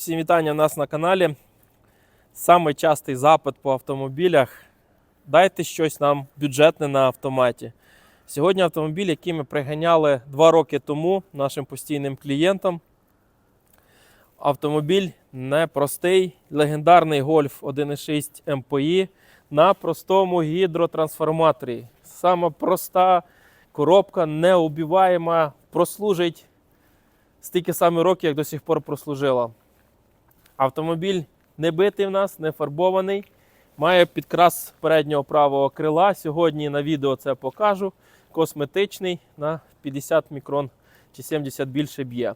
Всім вітання в нас на каналі. Самий частий запит по автомобілях. Дайте щось нам бюджетне на автоматі. Сьогодні автомобіль, який ми приганяли два роки тому нашим постійним клієнтам. Автомобіль непростий, легендарний Golf 1.6 MPI на простому гідротрансформаторі. Саме проста коробка, неубиваєма, прослужить стільки саме років, як до сих пор прослужила. Автомобіль не битий в нас, не фарбований. Має підкрас переднього правого крила. Сьогодні на відео це покажу. Косметичний на 50 мікрон чи 70 більше б'є.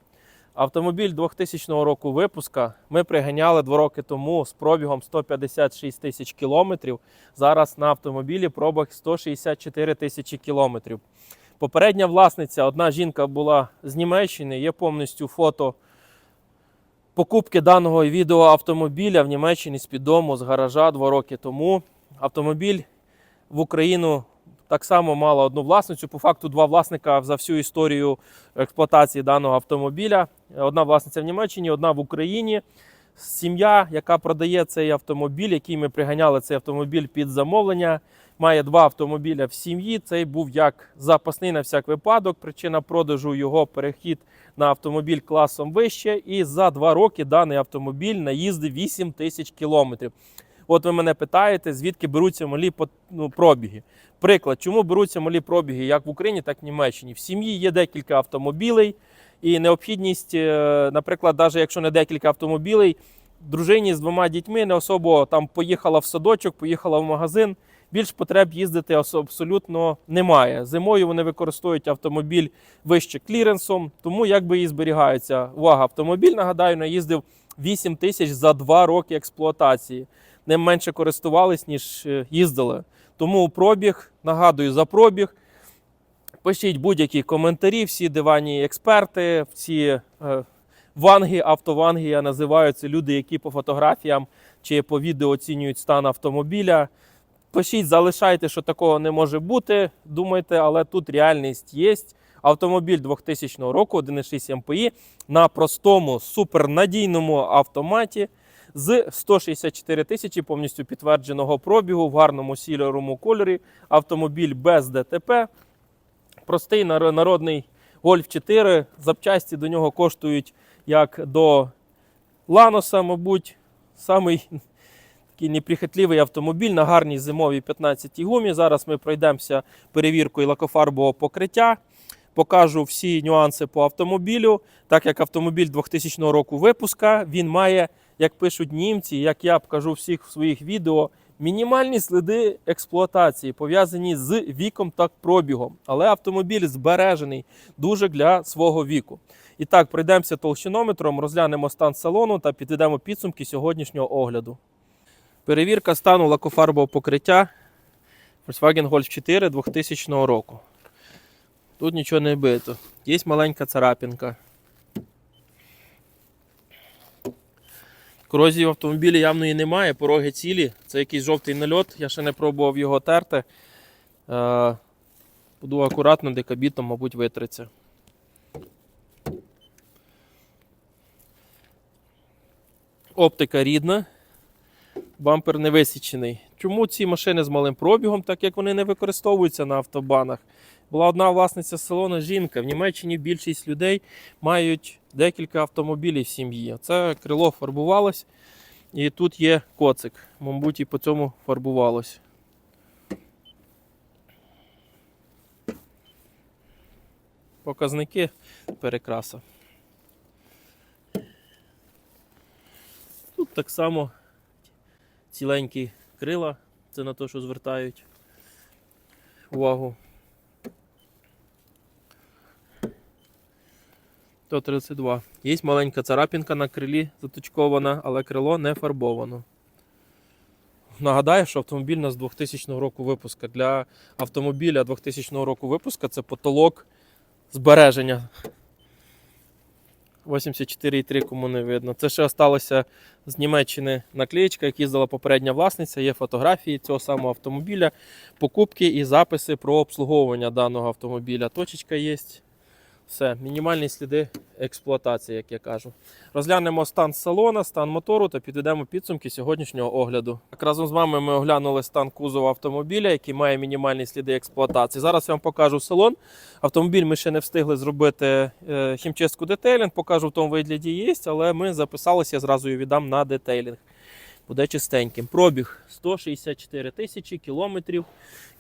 Автомобіль 2000 року випуска ми приганяли два роки тому з пробігом 156 тисяч кілометрів. Зараз на автомобілі пробіг 164 тисячі кілометрів. Попередня власниця, одна жінка була з Німеччини, є повністю фото покупки даного відеоавтомобіля в Німеччині з-під дому, з гаража два роки тому. Автомобіль в Україну так само мала одну власницю. По факту, два власника за всю історію експлуатації даного автомобіля. Одна власниця в Німеччині, одна в Україні. Сім'я, яка продає цей автомобіль, який ми приганяли цей автомобіль під замовлення, має два автомобіля в сім'ї. Цей був як запасний на всяк випадок. Причина продажу його перехід на автомобіль класом вище. І за два роки даний автомобіль наїздив 8 тисяч кілометрів. От ви мене питаєте, звідки беруться малі ну, пробіги. Приклад, чому беруться малі пробіги як в Україні, так і в Німеччині. В сім'ї є декілька автомобілей, і необхідність, е, наприклад, навіть якщо не декілька автомобілей, дружині з двома дітьми не особо там поїхала в садочок, поїхала в магазин. Більш потреб їздити абсолютно немає. Зимою вони використовують автомобіль вище кліренсом, тому якби і зберігаються. Увага, автомобіль, нагадаю, наїздив 8 тисяч за 2 роки експлуатації. Ним менше користувались, ніж е, їздили. Тому пробіг, нагадую за пробіг. Пишіть будь-які коментарі, всі диванні експерти, всі е, ванги, автованги я називаю це люди, які по фотографіям чи по відео оцінюють стан автомобіля. Пишіть, залишайте, що такого не може бути. Думайте, але тут реальність є. Автомобіль 2000 року, 1.6 МПІ на простому супернадійному автоматі з 164 тисячі повністю підтвердженого пробігу в гарному сірому кольорі. Автомобіль без ДТП. Простий народний Golf 4. Запчасті до нього коштують як до Ланоса, мабуть, самий такий неприхотливий автомобіль на гарній зимовій 15 гумі. Зараз ми пройдемося перевіркою лакофарбового покриття. Покажу всі нюанси по автомобілю. Так як автомобіль 2000 року випуска, він має, як пишуть німці, як я покажу в всіх своїх відео, мінімальні сліди експлуатації, пов'язані з віком та пробігом. Але автомобіль збережений дуже для свого віку. І так, пройдемося толщинометром, розглянемо стан салону та підведемо підсумки сьогоднішнього огляду. Перевірка стану лакофарбового покриття Volkswagen Golf 4 2000 року. Тут нічого не бито. Є маленька царапінка. Корозії в автомобілі явної немає, пороги цілі. Це якийсь жовтий нальот, я ще не пробував його терти. Е, Буду акуратно, декабітом, мабуть, витриться. Оптика рідна. Бампер не висічений. Чому ці машини з малим пробігом, так як вони не використовуються на автобанах? Була одна власниця салону жінка. В Німеччині більшість людей мають декілька автомобілів в сім'ї. Це крило фарбувалось, і тут є коцик. Мабуть, і по цьому фарбувалось. Показники перекраса. Тут так само ціленькі крила. Це на те, що звертають увагу. 132. Є маленька царапінка на крилі заточкована, але крило не фарбовано. Нагадаю, що автомобіль у нас 2000 року випуска. Для автомобіля 2000 року випуска це потолок збереження. 84,3 кому не видно. Це ще осталося з Німеччини наклеєчка, як їздила попередня власниця. Є фотографії цього самого автомобіля, покупки і записи про обслуговування даного автомобіля. Точечка є. Все, мінімальні сліди експлуатації, як я кажу. Розглянемо стан салона, стан мотору та підведемо підсумки сьогоднішнього огляду. Так, разом з вами ми оглянули стан кузова автомобіля, який має мінімальні сліди експлуатації. Зараз я вам покажу салон. Автомобіль ми ще не встигли зробити е, хімчистку детейлінг, покажу в тому вигляді є, але ми записалися, я зразу її віддам на детейлінг. Буде чистеньким. Пробіг 164 тисячі кілометрів.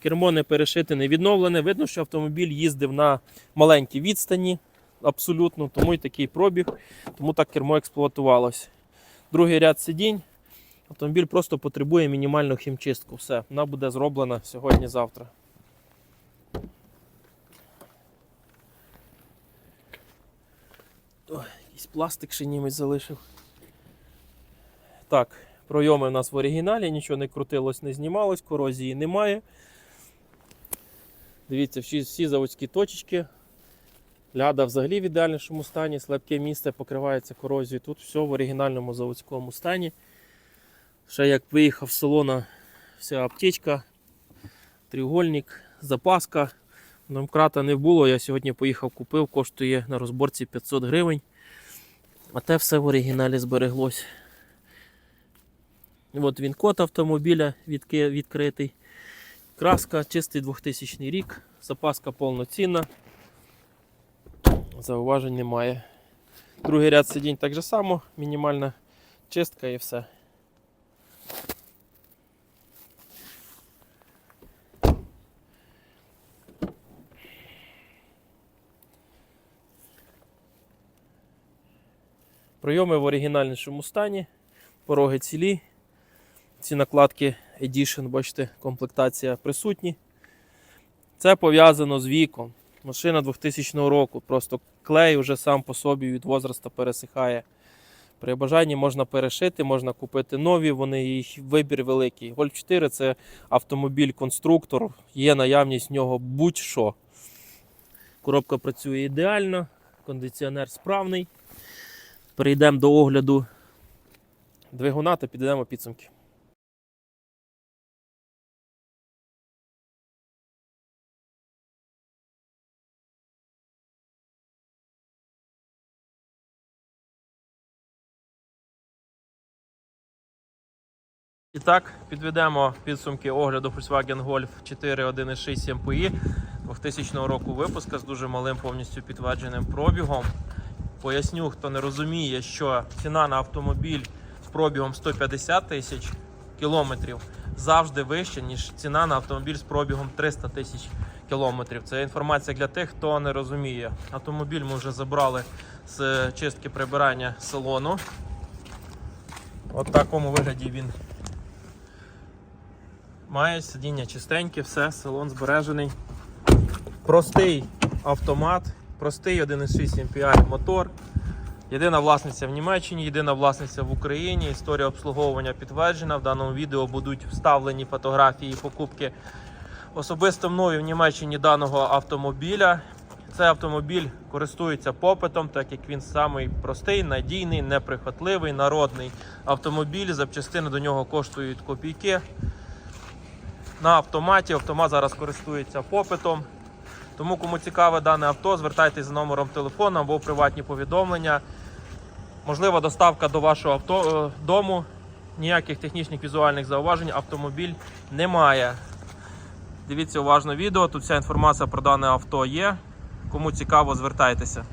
Кермо не перешите, не відновлене. Видно, що автомобіль їздив на маленькій відстані, абсолютно, тому і такий пробіг, тому так кермо експлуатувалось. Другий ряд сидінь. Автомобіль просто потребує мінімальну хімчистку. Все, вона буде зроблена сьогодні-завтра. Ой, якийсь пластик ще німець залишив. Так, пройоми у нас в оригіналі, нічого не крутилось, не знімалось, корозії немає. Дивіться, всі, всі заводські точечки. Ляда взагалі в ідеальнішому стані, слабке місце покривається корозією. Тут все в оригінальному заводському стані. Ще як виїхав з салона, вся аптечка, треугольник, запаска. Домкрата не було. Я сьогодні поїхав, купив, коштує на розборці 500 гривень. А те все в оригіналі збереглось. От він код автомобіля відкритий. Краска, чистий 2000 рік, запаска повноцінна. Зауважень немає. Другий ряд сидінь так же само, мінімальна чистка і все. Прийоми в оригінальнішому стані, пороги цілі. Ці накладки Edition, бачите, комплектація присутні. Це пов'язано з віком. Машина 2000 року. Просто клей вже сам по собі від возраста пересихає. При бажанні можна перешити, можна купити нові, вони їх вибір великий. Гольф 4 це автомобіль-конструктор, є наявність в нього будь-що. Коробка працює ідеально, кондиціонер справний. Перейдемо до огляду двигуна та підведемо підсумки. І так, підведемо підсумки огляду Volkswagen Golf 4 1.6 MPI 2000 року випуска з дуже малим повністю підтвердженим пробігом. Поясню, хто не розуміє, що ціна на автомобіль з пробігом 150 тисяч кілометрів завжди вища, ніж ціна на автомобіль з пробігом 300 тисяч кілометрів. Це інформація для тих, хто не розуміє. Автомобіль ми вже забрали з чистки прибирання салону. От такому вигляді він має сидіння чистеньке, все, салон збережений. Простий автомат, простий 1.6 MPI мотор. Єдина власниця в Німеччині, єдина власниця в Україні. Історія обслуговування підтверджена. В даному відео будуть вставлені фотографії покупки особисто мною в Німеччині даного автомобіля. Цей автомобіль користується попитом, так як він самий простий, надійний, неприхотливий, народний автомобіль. Запчастини до нього коштують копійки. На автоматі автомат зараз користується попитом. Тому, кому цікаве дане авто, звертайтеся за номером телефону або приватні повідомлення. Можлива доставка до вашого авто, е, дому. Ніяких технічних візуальних зауважень автомобіль немає. Дивіться уважно відео. Тут вся інформація про дане авто є. Кому цікаво, звертайтеся.